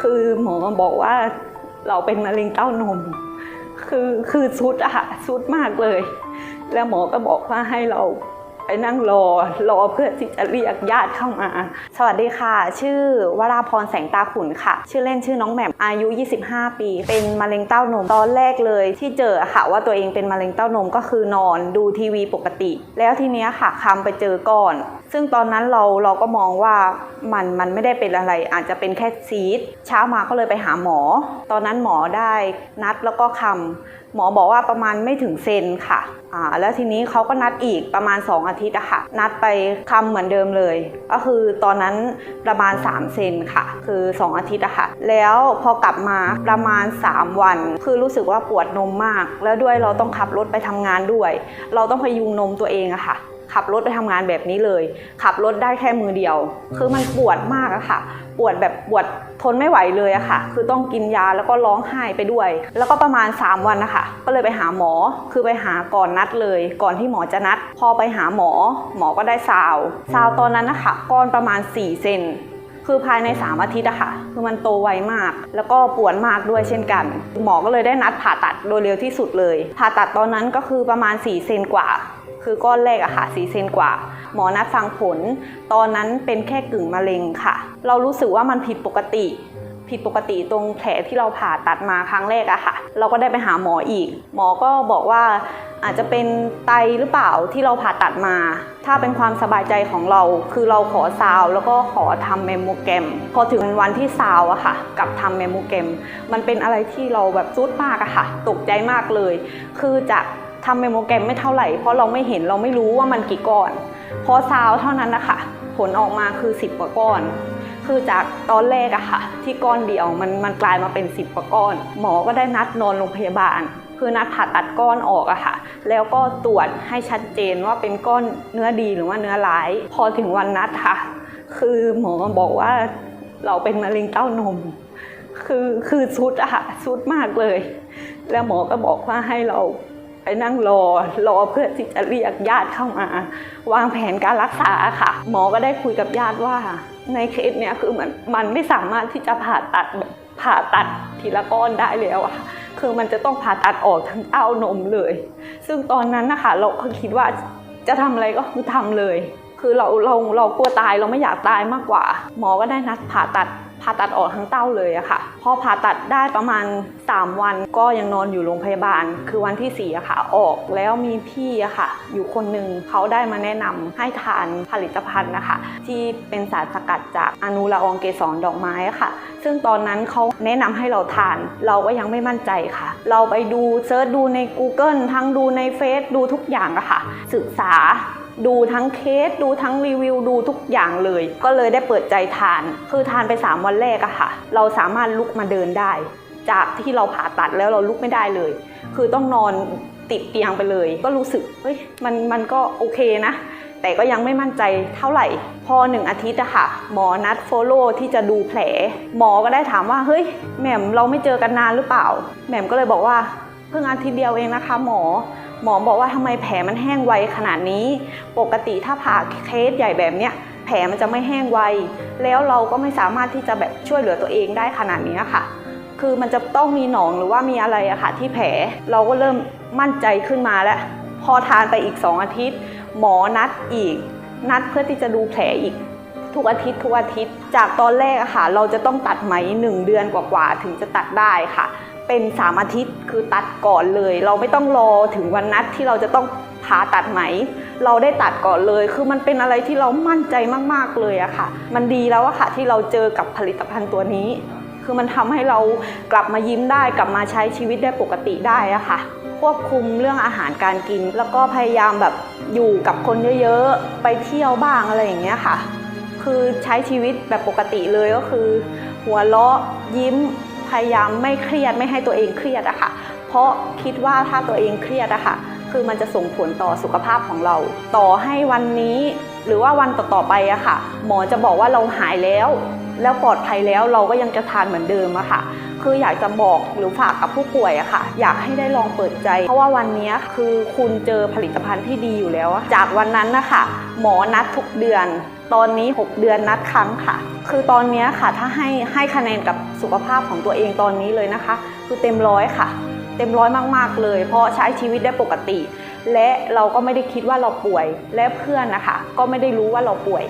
คือหมอบอกว่าเราเป็นมะเร็งเต้านม คือคือสุดอะค่ะสุดมากเลย แล้วหมอก็บอกว่าให้เราไปนั่งรอรอเพื่อที่จะเรียกญาติเข้ามา สวัสดีค่ะ ชื่อวราพรแสงตาขุนค่ะ ชื่อเล่นชื่อน้องแหม่มอายุ 25 ปี เป็นมะเร็งเต้านมตอนแรกเลย ที่เจอค่ะว่าตัวเองเป็นมะเร็งเต้านมก็คือนอนดูทีวีปกติ แล้วทีเนี้ยค่ะคำไปเจอก่อน ซึ่งตอนนั้นเราเราก็มองว่ามันมันไม่ได้เป็นอะไร อาจจะเป็นแค่ซีดเช้ามาก็เลยไปหาหมอ ตอนนั้นหมอได้นัดแล้วก็คำหมอบอกว่าประมาณไม่ถึงเซนค่ะอ่าแล้วทีนี้เขาก็นัดอีกประมาณ 2 อาทิตย์อะค่ะ นัดไปคำเหมือนเดิมเลย ก็คือตอนนั้นประมาณ 3 เซนค่ะ คือ 2 อาทิตย์อะค่ะ แล้วพอกลับมาประมาณ 3 วัน คือรู้สึกว่าปวดนมมาก แล้วด้วยเราต้องขับรถไปทำงานด้วย เราต้องพยุงนมตัวเองอะค่ะ ขับรถไปทำงานแบบนี้เลย ขับรถได้แค่มือเดียว คือมันปวดมากอะค่ะ ปวดแบบปวดทนไม่ไหวเลยอะค่ะ คือต้องกินยาแล้วก็ร้องไห้ไปด้วย แล้วก็ประมาณ 3 วันนะคะ ก็เลยไปหาหมอ คือไปหาก่อนนัดเลย ก่อนที่หมอจะนัด พอไปหาหมอ หมอก็ได้ซาวซาวตอนนั้นนะคะก้อนประมาณ 4 เซนคือภายใน 3 อาทิตย์อะค่ะ คือมันโตไวมาก แล้วก็ปวดมากด้วยเช่นกัน หมอก็เลยได้นัดผ่าตัดโดยเร็วที่สุดเลย ผ่าตัดตอนนั้นก็คือประมาณ 4 เซนกว่า คือก้อนแรกอะค่ะ4เซนกว่า หมอนัดฟังผล ตอนนั้นเป็นแค่กึ่งมะเร็งค่ะ เรารู้สึกว่ามันผิดปกติ ผิดปกติตรงแผลที่เราผ่าตัดมาครั้งแรกอะค่ะ เราก็ได้ไปหาหมออีก หมอก็บอกว่าอาจจะเป็นไตหรือเปล่าที่เราผ่าตัดมา ถ้าเป็นความสบายใจของเรา คือเราขอซาวแล้วก็ขอทำเมมโมแกรม พอถึงวันที่ซาวอะค่ะ กับทำเมมโมแกรม มันเป็นอะไรที่เราแบบซุดมากอะค่ะ ตกใจมากเลย คือจะ ทำเมโมแกรมไม่เท่าไหร่ เพราะเราไม่เห็นเราไม่รู้ว่ามันกี่ก้อนพอซาวเท่านั้นนะคะ ผลออกมาคือ 10กว่าก้อน คือจากตอนแรกอะค่ะ ที่ก้อนเดียวมันมันกลายมาเป็น 10กว่าก้อน หมอก็ได้นัดนอนโรงพยาบาล คือนัดผ่าตัดก้อนออกอะค่ะ แล้วก็ตรวจให้ชัดเจนว่าเป็นก้อนเนื้อดีหรือว่าเนื้อร้าย พอถึงวันนัดค่ะ คือหมอบอกว่าเราเป็นมะเร็งเต้านม คือคือสุดอะค่ะสุดมากเลย แล้วหมอก็บอกว่าให้เรา ไปนั่งรอรอเพื่อที่จะเรียกญาติเข้ามา วางแผนการรักษาค่ะ หมอก็ได้คุยกับญาติว่า ในเคสเนี้ยคือมันมันไม่สามารถที่จะผ่าตัดแบบผ่าตัดทีละก้อนได้แล้วอะคือมันจะต้องผ่าตัดออกทั้งเต้านมเลย ซึ่งตอนนั้นนะคะเราก็คิดว่าจะทำอะไรก็คือทำเลย คือเราเราเรากลัวตายเราไม่อยากตายมากกว่า หมอก็ได้นัดผ่าตัดผ่าตัดออกทั้งเต้าเลยอะค่ะพอผ่าตัดได้ประมาณ 3 วันก็ยังนอนอยู่โรงพยาบาล คือวันที่4อะค่ะ ออกแล้วมีพี่อะค่ะ อยู่คนหนึ่งเขาได้มาแนะนำให้ทานผลิตภัณฑ์นะคะ ที่เป็นสารสกัดจากอนุละอองเกสรดอกไม้ค่ะ ซึ่งตอนนั้นเขาแนะนำให้เราทาน เราก็ยังไม่มั่นใจค่ะ เราไปดูเซิร์ชดูใน Google ทั้งดูในเฟซดูทุกอย่างอะค่ะ ศึกษา ดูทั้งเคสดูทั้งรีวิวดูทุกอย่างเลย ก็เลยได้เปิดใจทาน คือทานไป 3 วันแรกอะค่ะ เราสามารถลุกมาเดินได้ จากที่เราผ่าตัดแล้วเราลุกไม่ได้เลย คือต้องนอนติดเตียงไปเลย ก็รู้สึกเฮ้ยมันมันก็โอเคนะ แต่ก็ยังไม่มั่นใจเท่าไหร่ พอหนึ่งอาทิตย์อะค่ะ หมอนัดโฟโล่ที่จะดูแผล หมอก็ได้ถามว่าเฮ้ยแหม่มเราไม่เจอกันนานหรือเปล่าแหม่มก็เลยบอกว่าเพิ่งอาทิตย์เดียวเองนะคะ หมอ หมอบอกว่าทำไมแผลมันแห้งไวขนาดนี้ ปกติถ้าผ่าเคสใหญ่แบบเนี้ยแผลมันจะไม่แห้งไว แล้วเราก็ไม่สามารถที่จะแบบช่วยเหลือตัวเองได้ขนาดนี้ค่ะ คือมันจะต้องมีหนองหรือว่ามีอะไรอะค่ะที่แผล เราก็เริ่มมั่นใจขึ้นมาแล้ว พอทานไปอีก 2 อาทิตย์ หมอนัดอีก นัดเพื่อที่จะดูแผลอีก ทุกอาทิตย์ทุกอาทิตย์ จากตอนแรกอะค่ะ เราจะต้องตัดไหม 1 เดือนกว่าๆถึงจะตัดได้ค่ะ เป็น3อาทิตย์คือตัดก่อนเลย เราไม่ต้องรอถึงวันนัดที่เราจะต้องผ่าตัดไหม เราได้ตัดก่อนเลย คือมันเป็นอะไรที่เรามั่นใจมากๆเลยอะค่ะ มันดีแล้วอะค่ะที่เราเจอกับผลิตภัณฑ์ตัวนี้ คือมันทำให้เรากลับมายิ้มได้กลับมาใช้ชีวิตได้ปกติได้อะค่ะ ควบคุมเรื่องอาหารการกิน แล้วก็พยายามแบบอยู่กับคนเยอะๆ ไปเที่ยวบ้างอะไรอย่างเงี้ยค่ะ คือใช้ชีวิตแบบปกติเลยก็คือ หัวเราะยิ้ม พยายามไม่เครียดไม่ให้ตัวเองเครียดอะค่ะ เพราะคิดว่าถ้าตัวเองเครียดอะค่ะ คือมันจะส่งผลต่อสุขภาพของเรา ต่อให้วันนี้หรือว่าวันต่อๆไปอะค่ะ หมอจะบอกว่าเราหายแล้ว แล้วปลอดภัยแล้วเราก็ยังจะทานเหมือนเดิมอะค่ะ คืออยากจะบอกหรือฝากกับผู้ป่วยอะค่ะ อยากให้ได้ลองเปิดใจ เพราะว่าวันนี้คือคุณเจอผลิตภัณฑ์ที่ดีอยู่แล้ว จากวันนั้นนะคะหมอนัดทุกเดือน ตอนนี้ 6 เดือนนัดครั้งค่ะ คือตอนนี้ค่ะถ้าให้ให้คะแนนกับสุขภาพของตัวเองตอนนี้เลยนะคะ คือเต็มร้อยค่ะ เต็มร้อยมากๆเลย เพราะใช้ชีวิตได้ปกติ และเราก็ไม่ได้คิดว่าเราป่วย และเพื่อนนะคะ ก็ไม่ได้รู้ว่าเราป่วย